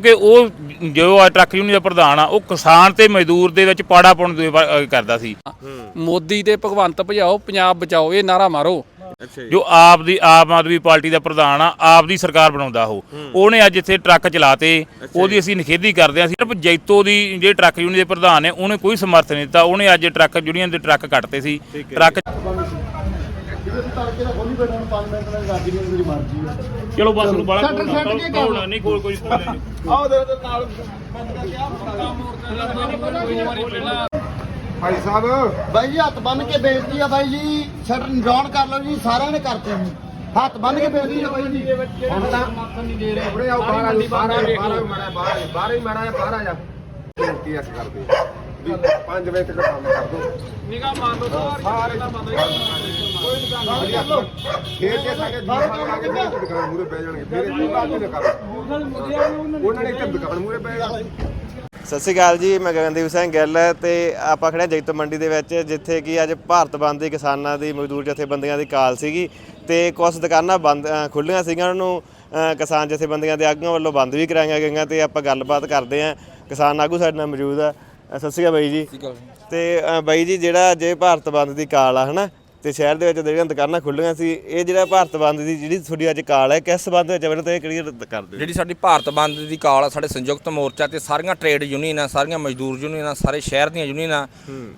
ਕਿ ਉਹ ਜੋ ਆ ਟਰੱਕ ਯੂਨੀਅਨ ਦਾ ਪ੍ਰਧਾਨ ਆ ਉਹ ਕਿਸਾਨ ਤੇ ਮਜ਼ਦੂਰ ਦੇ ਵਿੱਚ ਪਾੜਾ ਪਾਉਣ ਦੀ ਵਾ- ਕਰਦਾ ਸੀ। ਮੋਦੀ ਤੇ ਭਗਵੰਤ ਭਜਾਓ ਪੰਜਾਬ ਬਚਾਓ ਇਹ ਨਾਰਾ ਮਾਰੋ। ਅੱਛਾ ਜੋ। ਆਪ ਦੀ ਆਮ ਆਦਮੀ ਪਾਰਟੀ ਦਾ ਪ੍ਰਧਾਨ ਆ ਆਪ ਦੀ ਸਰਕਾਰ ਬਣਾਉਂਦਾ ਉਹ। ਉਹਨੇ ਅੱਜ ਇੱਥੇ ਟਰੱਕ ਚਲਾਤੇ ਉਹਦੀ ਅਸੀਂ ਨਿਖੇਧੀ ਕਰਦੇ ਹਾਂ। ਸਿਰਫ ਜੈਤੋ ਦੀ ਜਿਹੜੇ ਟਰੱਕ ਯੂਨੀਅਨ ਦੇ ਪ੍ਰਧਾਨ ਨੇ ਉਹਨੇ ਕੋਈ ਸਮਰਥਨ ਨਹੀਂ ਦਿੱਤਾ। ਉਹਨੇ ਅੱਜ ਟਰੱਕ ਯੂਨੀਅਨ ਦੇ ਟਰੱਕ ਕੱਟਤੇ ਸੀ। ਟਰੱਕ ਚਲੋ ਬਸ ਨੂੰ ਬਾਲਾ ਕੋਲ ਨਹੀਂ ਕੋਈ ਕੋਈ ਭਾਈ ਸਾਹਿਬ। ਬਾਈ ਜੀ ਹੱਥ ਬੰਨ ਕੇ ਬੇਇੱਜ਼ਤੀ ਆ ਬਾਈ ਜੀ ਸ਼ਟਰ ਡਾਊਨ ਕਰ ਲਓ ਜੀ ਸਾਰਿਆਂ ਨੇ ਕਰਤੇ ਜੀ ਹੱਥ ਬੰਨ ਕੇ ਬੇਇੱਜ਼ਤੀ ਆ ਬਾਈ ਜੀ। ਹੁਣ ਤਾਂ ਆਪਣੇ ਆਓ ਬਾਹਰ ਆ ਜਾਓ, ਬਾਹਰ ਆ ਜਾਓ, ਬਾਹਰ ਆ ਜਾਓ, ਮਾੜਾ ਬਾਹਰ ਆ ਹੀ ਮਾੜਾ ਜਿਹਾ ਬਾਹਰ ਆ ਜਾ। ਕੀ ਅਸੀਂ ਕਰਦੇ ਵੀ 5 ਵਜੇ ਤੱਕ ਕੰਮ ਕਰ ਦੋ। ਨਿਗਾਹ ਮਾਰ ਦੋ ਸਾਰੇ ਫੇਰ ਕੇ ਸਾਡੇ ਜੀ ਆ ਕੇ ਮੇਰੇ ਦੁਕਾਨ ਮੂਰੇ ਬਹਿ ਜਾਣਗੇ ਫਿਰ ਇਹ ਬਾਤ ਨਹੀਂ ਕਰ ਉਹਨਾਂ ਨੇ। ਇੱਥੇ ਦੁਕਾਨ ਮੂਰੇ ਬਹਿ ਜਾਣਾ। ਸਤਿ ਸ਼੍ਰੀ ਅਕਾਲ ਜੀ ਮੈਂ ਗਗਨਦੀਪ ਸਿੰਘ ਗਿੱਲ ਤੇ ਆਪਾਂ ਖੜੇ ਹਾਂ ਜੈਤੋ ਮੰਡੀ ਦੇ ਵਿੱਚ ਜਿੱਥੇ ਕਿ ਅੱਜ ਭਾਰਤ ਬੰਦ ਦੀ ਕਿਸਾਨਾਂ ਦੀ ਮਜ਼ਦੂਰ ਜਥੇਬੰਦੀਆਂ ਦੀ ਕਾਲ ਸੀਗੀ ਤੇ ਕੁਝ ਦੁਕਾਨਾਂ ਬੰਦ ਅ, ਖੁੱਲ੍ਹੀਆਂ ਸੀਗੀਆਂ ਉਹਨਾਂ ਨੂੰ ਕਿਸਾਨ ਜਥੇਬੰਦੀਆਂ ਦੇ ਆਗੂਆਂ ਵੱਲੋਂ ਬੰਦ ਵੀ ਕਰਾਈਆਂ ਗਈਆਂ ਤੇ ਆਪਾਂ ਗੱਲਬਾਤ ਕਰਦੇ ਹਾਂ। ਕਿਸਾਨ ਆਗੂ ਸਾਡੇ ਨਾਲ ਮੌਜੂਦ ਆ। ਸਤਿ ਸ਼੍ਰੀ ਅਕਾਲ ਬਾਈ ਜੀ। ਤੇ ਅ, ਬਾਈ ਜੀ ਜਿਹੜਾ ਜੇ ਭਾਰਤ ਬੰਦ ਦੀ ਕਾਲ ਆ ਹਨਾ ਤੇ ਸ਼ਹਿਰ ਦੇ ਵਿੱਚ ਜਿਹੜੀਆਂ ਦੁਕਾਨਾਂ ਖੁੱਲ੍ਹੀਆਂ ਸੀ ਇਹ ਜਿਹੜਾ ਭਾਰਤ ਬੰਦ ਦੀ ਜਿਹੜੀ ਤੁਹਾਡੀ ਅੱਜ ਕਾਲ ਹੈ ਕਿਸ ਸੰਬੰਧ ਵਿੱਚ ਮੈਨੂੰ ਤਾਂ ਇਹ ਕਲੀਅਰ ਕਰ ਦਿਓ। ਜਿਹੜੀ ਸਾਡੀ ਭਾਰਤ ਬੰਦ ਦੀ ਕਾਲ ਆ ਸਾਡੇ ਸੰਯੁਕਤ ਮੋਰਚਾ ਤੇ ਸਾਰੀਆਂ ਟ੍ਰੇਡ ਯੂਨੀਅਨਾਂ ਸਾਰੀਆਂ ਮਜ਼ਦੂਰ ਯੂਨੀਅਨਾਂ ਸਾਰੇ ਸ਼ਹਿਰ ਦੀਆਂ ਯੂਨੀਅਨਾਂ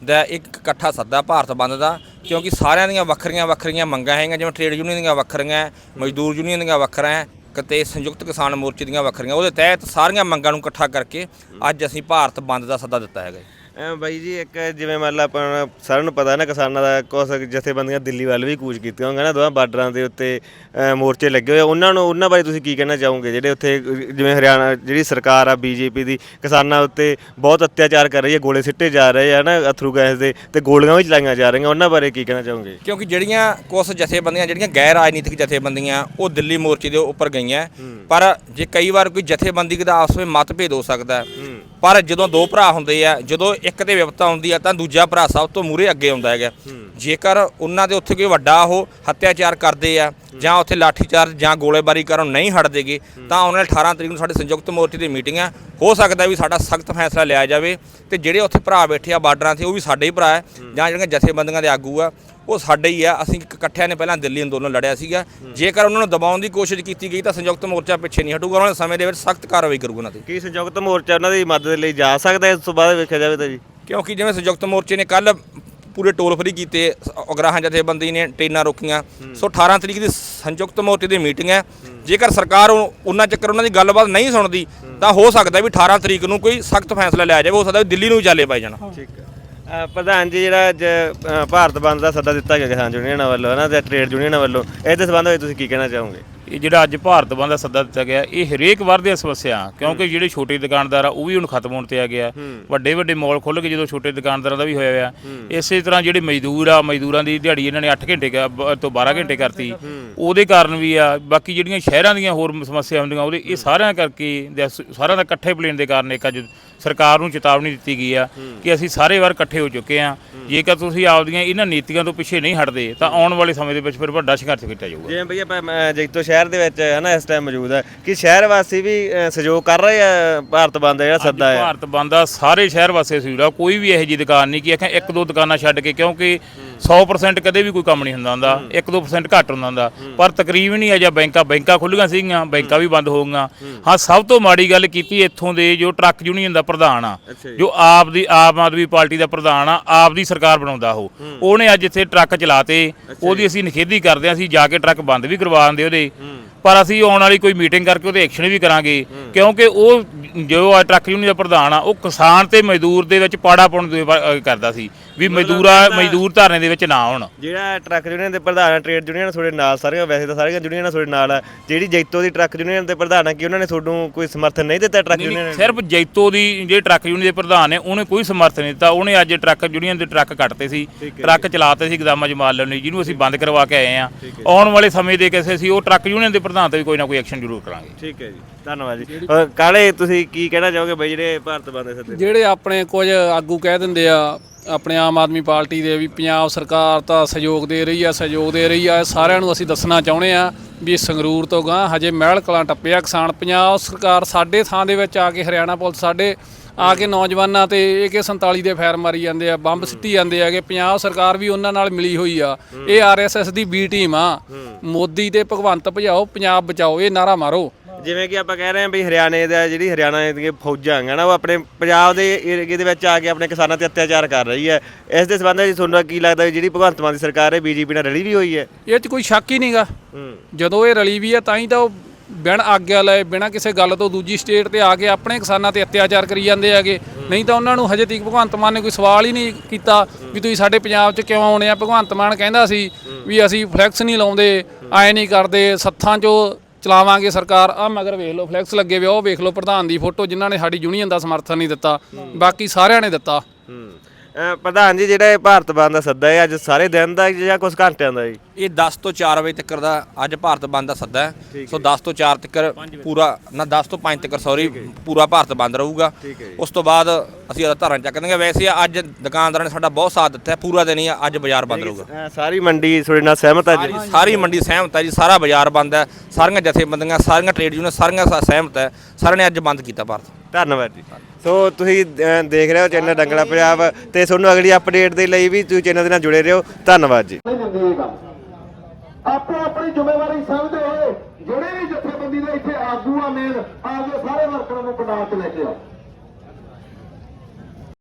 ਦਾ ਇੱਕ ਇਕੱਠਾ ਸੱਦਾ ਭਾਰਤ ਬੰਦ ਦਾ ਕਿਉਂਕਿ ਸਾਰਿਆਂ ਦੀਆਂ ਵੱਖਰੀਆਂ ਵੱਖਰੀਆਂ ਮੰਗਾਂ ਹੈਗੀਆਂ ਜਿਵੇਂ ਟ੍ਰੇਡ ਯੂਨੀਅਨ ਦੀਆਂ ਵੱਖਰੀਆਂ ਮਜ਼ਦੂਰ ਯੂਨੀਅਨ ਦੀਆਂ ਵੱਖਰੀਆਂ ਕਿਤੇ ਸੰਯੁਕਤ ਕਿਸਾਨ ਮੋਰਚੇ ਦੀਆਂ ਵੱਖਰੀਆਂ ਉਹਦੇ ਤਹਿਤ ਸਾਰੀਆਂ ਮੰਗਾਂ ਨੂੰ ਇਕੱਠਾ ਕਰਕੇ ਅੱਜ ਅਸੀਂ ਭਾਰਤ ਬੰਦ ਦਾ ਸੱਦਾ ਦਿੱਤਾ ਹੈਗਾ ਜੀ। ਐ ਬਾਈ ਜੀ ਇੱਕ ਜਿਵੇਂ ਮੰਨ ਲਾ ਆਪਾਂ ਨੂੰ ਸਾਰਿਆਂ ਨੂੰ ਪਤਾ ਨਾ ਕਿਸਾਨਾਂ ਦਾ ਕੁਛ ਜਥੇਬੰਦੀਆਂ ਦਿੱਲੀ ਵੱਲ ਵੀ ਕੂਚ ਕੀਤੀਆਂ ਹੋਣਗੀਆਂ ਨਾ ਦੋਵਾਂ ਬਾਰਡਰਾਂ ਦੇ ਉੱਤੇ ਮੋਰਚੇ ਲੱਗੇ ਹੋਏ ਆ। ਉਹਨਾਂ ਨੂੰ ਉਹਨਾਂ ਬਾਰੇ ਤੁਸੀਂ ਕੀ ਕਹਿਣਾ ਚਾਹੋਗੇ? ਜਿਹੜੇ ਉੱਥੇ ਜਿਵੇਂ ਹਰਿਆਣਾ ਜਿਹੜੀ ਸਰਕਾਰ ਆ ਬੀਜੇਪੀ ਦੀ ਕਿਸਾਨਾਂ ਉੱਤੇ ਬਹੁਤ ਅਤਿਆਚਾਰ ਕਰ ਰਹੀ ਹੈ ਗੋਲੇ ਸਿੱਟੇ ਜਾ ਰਹੇ ਆ ਨਾ ਅਥਰੂ ਗੈਸ ਦੇ ਤੇ ਗੋਲੀਆਂ ਵੀ ਚਲਾਈਆਂ ਜਾ ਰਹੀਆਂ। ਉਹਨਾਂ ਬਾਰੇ ਕੀ ਕਹਿਣਾ ਚਾਹੋਗੇ? ਕਿਉਂਕਿ ਜਿਹੜੀਆਂ ਕੁਝ ਜਥੇਬੰਦੀਆਂ ਜਿਹੜੀਆਂ ਗੈਰ ਰਾਜਨੀਤਿਕ ਜਥੇਬੰਦੀਆਂ ਉਹ ਦਿੱਲੀ ਮੋਰਚੇ ਦੇ ਉੱਪਰ ਗਈਆਂ। ਪਰ ਜੇ ਕਈ ਵਾਰ ਕੋਈ ਜਥੇਬੰਦੀ ਦਾ ਆਪਸ ਵਿੱਚ ਮਤਭੇਦ ਹੋ ਸਕਦਾ ਹੈ। ਪਰ ਜਦੋਂ ਦੋ ਭਰਾ ਹੁੰਦੇ ਆ, ਜਦੋਂ ਇੱਕ ਤੇ ਵਿਪਤਾ ਹੁੰਦੀ ਆ, ਤਾਂ ਦੂਜਾ ਭਰਾ ਸਭ ਤੋਂ ਮੂਰੇ ਅੱਗੇ ਆਉਂਦਾ ਹੈਗਾ। ਜੇਕਰ ਉਹਨਾਂ ਦੇ ਉੱਥੇ ਕੋਈ ਵੱਡਾ ਉਹ ਹੱਤਿਆਚਾਰ ਕਰਦੇ ਆ ਜਾਂ ਉੱਥੇ ਲਾਠੀਚਾਰਜ ਜਾਂ ਗੋਲੇਬਾਰੀ ਕਰਨ ਨਹੀਂ ਹਟਦੇਗੇ ਤਾਂ ਉਹਨਾਂ ਨੇ 18 ਤਰੀਕ ਨੂੰ ਸਾਡੇ ਸੰਯੁਕਤ ਮੋਰਚੇ ਦੀ ਮੀਟਿੰਗ ਆ ਹੋ ਸਕਦਾ ਵੀ ਸਾਡਾ ਸਖਤ ਫੈਸਲਾ ਲਿਆ ਜਾਵੇ ਤੇ ਜਿਹੜੇ ਉੱਥੇ ਭਰਾ ਬੈਠੇ ਆ ਬਾਰਡਰਾਂ ਤੇ ਉਹ ਵੀ ਸਾਡੇ ਹੀ ਭਰਾ ਹੈ ਜਾਂ ਜਿਹੜੀਆਂ ਜਥੇਬੰਦੀਆਂ ਦੇ ਆਗੂ ਆ ਉਹ ਸਾਡੇ ਹੀ ਆ। ਅਸੀਂ ਇੱਕ ਇਕੱਠਿਆਂ ਨੇ ਪਹਿਲਾਂ ਦਿੱਲੀ ਅੰਦੋਲਨ ਲੜਿਆ ਸੀਗਾ। ਜੇਕਰ ਉਹਨਾਂ ਨੂੰ ਦਬਾਉਣ ਦੀ ਕੋਸ਼ਿਸ਼ ਕੀਤੀ ਗਈ ਤਾਂ ਸੰਯੁਕਤ ਮੋਰਚਾ ਪਿੱਛੇ ਨਹੀਂ ਹਟੂਗਾ ਉਹਨਾਂ ਦੇ ਸਮੇਂ ਦੇ ਵਿੱਚ ਸਖਤ ਕਾਰਵਾਈ ਕਰੂਗਾ ਉਹਨਾਂ ਤੇ ਕੀ ਸੰਯੁਕਤ ਮੋਰਚਾ ਉਹਨਾਂ ਦੀ ਮਦਦ ਲਈ ਜਾ ਸਕਦਾ ਹੈ? ਇਸ ਤੋਂ ਬਾਅਦ ਵੇਖਿਆ ਜਾਵੇ ਤਾਂ ਜੀ। ਕਿਉਂਕਿ ਜਿਵੇਂ ਸੰਯੁਕਤ ਮੋਰਚੇ ਨੇ ਕੱਲ ਪੂਰੇ ਟੋਲ ਫਰੀ ਕੀਤੇ ਉਗਰਾਹਾਂ ਜਥੇਬੰਦੀ ਨੇ ਟ੍ਰੇਨਾਂ ਰੋਕੀਆਂ। ਸੋ 18 ਤਰੀਕ ਦੀ ਸੰਯੁਕਤ ਮੋਰਚੇ ਦੀ ਮੀਟਿੰਗ ਹੈ। ਜੇਕਰ ਸਰਕਾਰ ਉਹ- ਉਹਨਾਂ ਚੱਕਰ ਉਹਨਾਂ ਦੀ ਗੱਲਬਾਤ ਨਹੀਂ ਸੁਣਦੀ ਤਾਂ ਹੋ ਸਕਦਾ ਵੀ 18 ਤਰੀਕ ਨੂੰ ਕੋਈ ਸਖਤ ਫੈਸਲਾ ਲਿਆ ਜਾਵੇ ਹੋ ਸਕਦਾ ਦਿੱਲੀ ਨੂੰ ਚਾਲੇ ਪਾਈ ਜਾਣਾ। ਠੀਕ ਹੈ। ਪ੍ਰਧਾਨ ਜੀ ਜਿਹੜਾ ਅੱਜ ਭਾਰਤ ਬੰਦ ਦਾ ਸੱਦਾ ਦਿੱਤਾ ਗਿਆ ਕਿਸਾਨ ਯੂਨੀਅਨਾਂ ਵੱਲੋਂ ਨਾ ਤੇ ਟ੍ਰੇਡ ਯੂਨੀਅਨਾਂ ਵੱਲੋਂ ਇਹਦੇ ਸੰਬੰਧ ਵਿੱਚ ਤੁਸੀਂ ਕੀ ਕਹਿਣਾ ਚਾਹੋਗੇ? ਇਹ ਜਿਹੜਾ ਅੱਜ ਭਾਰਤ ਬੰਦ ਦਾ ਸੱਦਾ ਦਿੱਤਾ ਗਿਆ ਇਹ ਹਰੇਕ ਵਰਗ ਦੀਆਂ ਸਮੱਸਿਆ ਕਿਉਂਕਿ ਜਿਹੜੇ ਛੋਟੇ ਦੁਕਾਨਦਾਰ ਆ ਉਹ ਵੀ ਹੁਣ ਖਤਮ ਹੋਣ ਤੇ ਆ ਗਿਆ। ਵੱਡੇ ਵੱਡੇ ਮਾਲ ਖੁੱਲ ਗਏ ਜਦੋਂ ਛੋਟੇ ਦੁਕਾਨਦਾਰਾਂ ਦਾ ਵੀ ਹੋਇਆ ਹੋਇਆ। ਇਸੇ ਤਰ੍ਹਾਂ ਜਿਹੜੇ ਮਜ਼ਦੂਰ ਆ ਮਜ਼ਦੂਰਾਂ ਦੀ ਦਿਹਾੜੀ ਇਹਨਾਂ ਨੇ 8 ਘੰਟੇ ਤੋਂ 12 ਘੰਟੇ ਕਰਤੀ। ਉਹਦੇ ਕਾਰਨ ਵੀ ਆ ਬਾਕੀ ਜਿਹੜੀਆਂ ਸ਼ਹਿਰਾਂ ਦੀਆਂ ਹੋਰ ਸਮੱਸਿਆ ਹੁੰਦੀਆਂ ਉਹਦੇ ਇਹ ਸਾਰਿਆਂ ਕਰਕੇ ਦੇ ਸ- ਸਾਰਿਆਂ ਦਾ ਇਕੱਠੇ ਪਲੇਨ ਦੇ ਕਾਰਨ ਇੱਕ ਅੱਜ ਸਰਕਾਰ ਨੂੰ ਚੇਤਾਵਨੀ ਦਿੱਤੀ ਗਈ ਆ ਕਿ ਅਸੀਂ ਸਾਰੇ ਵਾਰ ਇਕੱਠੇ ਹੋ ਚੁੱਕੇ ਆ। ਜੇਕਰ ਤੁਸੀਂ ਆਪਦੀਆਂ ਇਹਨਾਂ ਨੀਤੀਆਂ ਤੋਂ ਪਿੱਛੇ ਨਹੀਂ ਹਟਦੇ ਤਾਂ ਆਉਣ ਵਾਲੇ ਸਮੇਂ ਦੇ ਵਿੱਚ ਫਿਰ ਵੱਡਾ ਸੰਘਰਸ਼ ਕੀਤਾ ਜਾਊਗਾ। ਜਿਵੇਂ ਭਈ ਆਪਾਂ ਅ, ਜੈਤੋ ਸ਼ਹਿਰ ਦੇ ਵਿੱਚ ਹੈ ਨਾ ਇਸ ਟਾਈਮ ਮੌਜੂਦ ਹੈ ਕਿ ਸ਼ਹਿਰ ਵਾਸੀ ਵੀ ਅ, ਸਹਿਯੋਗ ਕਰ ਰਹੇ ਆ ਭਾਰਤ ਬੰਦ ਦਾ ਜਿਹੜਾ ਸੱਦਾ ਹੈ ਭਾਰਤ ਬੰਦ ਦਾ ਸਾਰੇ ਸ਼ਹਿਰ ਵਾਸਤੇ ਸੂਰਾ ਕੋਈ ਵੀ ਇਹੋ ਜੀ ਦੁਕਾਨ ਨਹੀਂ ਕਿ ਆਖਾਂ ਇੱਕ ਦੋ ਦੁਕਾਨਾਂ ਛੱਡ ਕੇ ਕਿਉਂਕਿ 100% ਕਦੇ ਵੀ ਕੋਈ ਕੰਮ ਨਹੀਂ ਹੁੰਦਾ ਹੁੰਦਾ 1-2% ਘੱਟ ਹੁੰਦਾ ਹੁੰਦਾ। ਪਰ ਤਕਰੀਬਨ ਹੀ ਅਜਾ ਬੈਂਕਾਂ ਬੈਂਕਾਂ ਖੁੱਲੀਆਂ ਸੀਗੀਆਂ ਬੈਂਕਾਂ ਵੀ ਬੰਦ ਹੋ ਗਈਆਂ। ਹਾਂ। ਸਭ ਤੋਂ ਮਾੜੀ ਗੱਲ ਕੀਤੀ ਇੱਥੋਂ ਦੇ ਜੋ ਟਰੱਕ ਯੂਨੀਅਨ ਦਾ ਪ੍ਰਧਾਨ ਆ ਜੋ। ਆਪ ਦੀ ਆਮ ਆਦਮੀ ਪਾਰਟੀ ਦਾ ਪ੍ਰਧਾਨ ਆ ਆਪ ਦੀ ਸਰਕਾਰ ਬਣਾਉਂਦਾ ਉਹ। ਉਹਨੇ ਅੱਜ ਇੱਥੇ ਟਰੱਕ ਚਲਾਤੇ ਉਹਦੀ ਅਸੀਂ ਨਿਖੇਧੀ ਕਰਦੇ ਹਾਂ ਅਸੀਂ ਜਾ ਕੇ ਟਰੱਕ ਬੰਦ ਵੀ ਕਰਵਾ ਦਿੰਦੇ ਉਹਦੇ। ਪਰ ਅਸੀਂ ਆਉਣ ਵਾਲੀ ਕੋਈ ਮੀਟਿੰਗ ਕਰਕੇ ਉਹਦੇ ਐਕਸ਼ਨ ਵੀ ਕਰਾਂਗੇ। ਕਿਉਂਕਿ ਉਹ ਜੋ ਆ ਟਰੱਕ ਯੂਨੀਅਨ ਦਾ ਪ੍ਰਧਾਨ ਆ ਉਹ ਕਿਸਾਨ ਤੇ ਮਜ਼ਦੂਰ ਦੇ ਵਿੱਚ ਪਾੜਾ ਪਾਉਣ ਦੀ ਵਾ- ਕਰਦਾ ਸੀ ਵੀ ਮਜ਼ਦੂਰਾ ਮਜ਼ਦੂਰ ਧਰਨੇ ਦੇ ਵਿੱਚ ਨਾ ਆਉਣ। ਜਿਹੜਾ ਟਰੱਕ ਯੂਨੀਅਨ ਦੇ ਪ੍ਰਧਾਨ ਟ੍ਰੇਡ ਯੂਨੀਅਨ ਤੁਹਾਡੇ ਨਾਲ ਸਾਰੀਆਂ ਵੈਸੇ ਤਾਂ ਸਾਰੀਆਂ ਯੂਨੀਅਨਾਂ ਤੁਹਾਡੇ ਨਾਲ ਆ। ਜਿਹੜੀ ਜੈਤੋ ਦੀ ਟਰੱਕ ਯੂਨੀਅਨ ਦੇ ਪ੍ਰਧਾਨ ਆ ਕਿ ਉਹਨਾਂ ਨੇ ਤੁਹਾਨੂੰ ਕੋਈ ਸਮਰਥਨ ਨਹੀਂ ਦਿੱਤਾ ਟਰੱਕ ਯੂਨੀਅਨ ਨੇ? ਸਿਰਫ ਜੈਤੋ ਦੀ ਜਿਹੜੇ ਟਰੱਕ ਯੂਨੀਅਨ ਦੇ ਪ੍ਰਧਾਨ ਨੇ ਉਹਨੇ ਕੋਈ ਸਮਰਥਨ ਨਹੀਂ ਦਿੱਤਾ। ਉਹਨੇ ਅੱਜ ਟਰੱਕ ਯੂਨੀਅਨ ਦੇ ਟਰੱਕ ਕੱਟਤੇ ਸੀ। ਟਰੱਕ ਚਲਾਤੇ ਸੀ ਗਦਾਮਾਂ ਚ ਮਾਲ ਲੈਣੇ ਜਿਹਨੂੰ ਅਸੀਂ ਬੰਦ ਕਰਵਾ ਕੇ ਆਏ ਆ। ਆਉਣ ਵਾਲੇ ਸਮੇਂ ਦੇ ਕਿਸੇ ਅਸੀਂ ਉਹ ਟਰੱਕ ਯੂਨੀਅਨ ਦੇ ਪ੍ਰਧਾਨ ਤੇ ਵੀ ਕੋਈ ਨਾ ਕੋਈ ਐਕਸ਼ਨ ਜ਼ਰੂਰ ਕਰਾਂਗੇ। ਠੀਕ ਹੈ ਜੀ। ਧੰਨਵਾਦ ਜੀ। ਅ, ਕਾਲੇ ਤੁਸੀਂ ਕੀ ਕਹਿਣਾ ਚਾਹੋਗੇ ਬਈ ਜਿਹੜੇ ਭਾਰਤ ਬੰਦ ਦੇ ਸੱਦੇ? ਜਿਹੜੇ ਆਪਣੇ ਕੁਝ ਆਗੂ ਕਹਿ ਦਿੰਦੇ ਆ ਆਪਣੇ ਆਮ ਆਦਮੀ ਪਾਰਟੀ ਦੇ ਵੀ ਪੰਜਾਬ ਸਰਕਾਰ ਤਾਂ ਸਹਿਯੋਗ ਦੇ ਰਹੀ ਆ ਸਹਿਯੋਗ ਦੇ ਰਹੀ ਆ ਇਹ ਸਾਰਿਆਂ ਨੂੰ ਅਸੀਂ ਦੱਸਣਾ ਚਾਹੁੰਦੇ ਆ ਵੀ ਸੰਗਰੂਰ ਤੋਂ ਗਾਂ ਹਜੇ ਮਹਿਲ ਕਲਾਂ ਟੱਪਿਆ ਕਿਸਾਨ। ਪੰਜਾਬ ਸਰਕਾਰ ਸਾਡੇ ਥਾਂ ਦੇ ਵਿੱਚ ਆ ਕੇ ਹਰਿਆਣਾ ਪੁਲਿਸ ਸਾਡੇ ਆ ਕੇ ਨੌਜਵਾਨਾਂ ਤੇ AK47 ਦੇ ਫਾਇਰ ਮਾਰੀ ਜਾਂਦੇ ਆ ਬੰਬ ਸਿੱਟੀ ਜਾਂਦੇ ਹੈਗੇ ਪੰਜਾਬ ਸਰਕਾਰ ਵੀ ਉਹਨਾਂ ਨਾਲ ਮਿਲੀ ਹੋਈ ਆ। ਇਹ ਆਰਐਸਐਸ ਦੀ ਬੀ ਟੀਮ ਆ। ਮੋਦੀ ਤੇ ਭਗਵੰਤ ਭਜਾਓ ਪੰਜਾਬ ਬਚਾਓ ਇਹ ਨਾਰਾ ਮਾਰੋ। ਜਿਵੇਂ ਕਿ ਆਪਾਂ ਕਹਿ ਰਹੇ ਹਾਂ ਵੀ ਹਰਿਆਣੇ ਦਾ ਜਿਹੜੀ ਹਰਿਆਣਾ ਦੀਆਂ ਫੌਜਾਂ ਹੈਗੀਆਂ ਨਾ ਉਹ ਆਪਣੇ ਪੰਜਾਬ ਦੇ ਏਰੀਏ ਦੇ ਵਿੱਚ ਆ ਕੇ ਆਪਣੇ ਕਿਸਾਨਾਂ ਤੇ ਅਤਿਆਚਾਰ ਕਰ ਰਹੀ ਹੈ। ਇਸ ਦੇ ਸੰਬੰਧ ਵਿੱਚ ਤੁਹਾਨੂੰ ਕੀ ਲੱਗਦਾ ਵੀ ਜਿਹੜੀ ਭਗਵੰਤ ਮਾਨ ਦੀ ਸਰਕਾਰ ਹੈ ਬੀਜੇਪੀ ਨਾਲ ਰਲੀ ਵੀ ਹੋਈ ਹੈ? ਇਹ 'ਚ ਕੋਈ ਸ਼ੱਕ ਹੀ ਨਹੀਂਗਾ ਜਦੋਂ ਇਹ ਰਲੀ ਵੀ ਆ ਤਾਂ ਹੀ ਤਾਂ ਉਹ ਬਿਨ ਆਗਿਆ ਲਏ, ਬਿਨਾਂ ਕਿਸੇ ਗੱਲ ਤੋਂ ਦੂਜੀ ਸਟੇਟ ਤੇ ਆ ਕੇ ਆਪਣੇ ਕਿਸਾਨਾਂ ਤੇ ਅਤਿਆਚਾਰ ਕਰੀ ਜਾਂਦੇ ਹੈਗੇ। ਨਹੀਂ ਤਾਂ ਉਹਨਾਂ ਨੂੰ ਹਜੇ ਤੱਕ ਭਗਵੰਤ ਮਾਨ ਨੇ ਕੋਈ ਸਵਾਲ ਹੀ ਨਹੀਂ ਕੀਤਾ ਵੀ ਤੁਸੀਂ ਸਾਡੇ ਪੰਜਾਬ 'ਚ ਕਿਉਂ ਆਉਣੇ ਆ। ਭਗਵੰਤ ਮਾਨ ਕਹਿੰਦਾ ਸੀ ਵੀ ਅਸੀਂ ਫਲੈਕਸ ਨਹੀਂ ਲਾਉਂਦੇ ਐ ਨਹੀਂ ਕਰਦੇ, ਸੱਥਾਂ 'ਚੋਂ ਚਲਾਵਾਂਗੇ ਸਰਕਾਰ। ਆ ਮਗਰ ਵੇਖ ਲਓ ਫਲੈਕਸ ਲੱਗੇ ਵੇ ਉਹ ਵੇਖ ਲਓ ਪ੍ਰਧਾਨ ਦੀ ਫੋਟੋ ਜਿਨ੍ਹਾਂ ਨੇ ਸਾਡੀ ਯੂਨੀਅਨ ਦਾ ਸਮਰਥਨ ਨਹੀਂ ਦਿੱਤਾ, ਬਾਕੀ ਸਾਰਿਆਂ ਨੇ ਦਿੱਤਾ। ਪ੍ਰਧਾਨ ਜੀ ਜਿਹੜਾ ਇਹ ਭਾਰਤ ਬੰਦ ਦਾ ਸੱਦਾ ਹੈ ਅੱਜ ਸਾਰੇ ਦਿਨ ਦਾ ਜਾਂ ਕੁਝ ਘੰਟਿਆਂ ਦਾ ਜੀ ਇਹ 10 ਤੋਂ 4 ਵਜੇ ਤੱਕ ਦਾ ਅੱਜ ਭਾਰਤ ਬੰਦ ਦਾ ਸੱਦਾ ਹੈ। ਸੋ 10 ਤੋਂ 4 ਤੱਕ ਪੂਰਾ ਨਾ 10 ਤੋਂ 5 ਤੱਕ ਸੌਰੀ ਪੂਰਾ ਭਾਰਤ ਬੰਦ ਰਹੂਗਾ। ਉਸ ਤੋਂ ਬਾਅਦ ਅਸੀਂ ਇਹਦਾ ਧਰਨ ਚੱਕ ਦਾਂਗੇ ਵੈਸੇ ਅੱਜ ਦੁਕਾਨਦਾਰਾਂ ਨੇ ਸਾਡਾ ਬਹੁਤ ਸਾਥ ਦਿੱਤਾ ਹੈ। ਪੂਰਾ ਦਿਨ ਹੀ ਅੱਜ ਬਾਜ਼ਾਰ ਬੰਦ ਰਹੂਗਾ। ਸਾਰੀ ਮੰਡੀ ਤੁਹਾਡੇ ਨਾਲ ਸਹਿਮਤ ਹੈ ਜੀ? ਸਾਰੀ ਸਾਰੀ ਮੰਡੀ ਸਹਿਮਤ ਹੈ ਜੀ। ਸਾਰਾ ਬਾਜ਼ਾਰ ਬੰਦ ਹੈ। ਸਾਰੀਆਂ ਜਥੇਬੰਦੀਆਂ ਸਾਰੀਆਂ ਟ੍ਰੇਡ ਯੂਨੀਅਨ ਸਾਰੀਆਂ ਸ- ਸਹਿਮਤ ਹੈ। ਸਾਰਿਆਂ ਨੇ ਅੱਜ ਬੰਦ ਕੀਤਾ ਭਾਰਤ। ਧੰਨਵਾਦ ਜੀ। ਸੋ ਤੁਸੀਂ ਅਹ, ਦੇਖ ਰਹੇ ਹੋ ਚੈਨਲ ਡੰਗਲਾ ਪੰਜਾਬ ਤੇ ਤੁਹਾਨੂੰ ਅਗਲੀ ਅਪਡੇਟ ਦੇ ਲਈ ਵੀ ਤੁਸੀਂ ਚੈਨਲ ਦੇ ਨਾਲ ਜੁੜੇ ਰਹੋ। ਧੰਨਵਾਦ ਜੀ। ਨਹੀਂ ਦਿੰਦੀ ਇਹ ਗੱਲ। ਆਪੋ ਆਪਣੀ ਜ਼ਿੰਮੇਵਾਰੀ ਸਮਝਦੇ ਹੋਏ ਜਿਹੜੇ ਵੀ ਜਥੇਬੰਦੀ ਦੇ ਇੱਥੇ ਆਗੂ ਆ ਮੇਨ ਆਪਦੇ ਸਾਰੇ ਵਰਕਰਾਂ ਨੂੰ ਪੰਡਾਲ 'ਚ ਲੈ ਕੇ ਆਓ।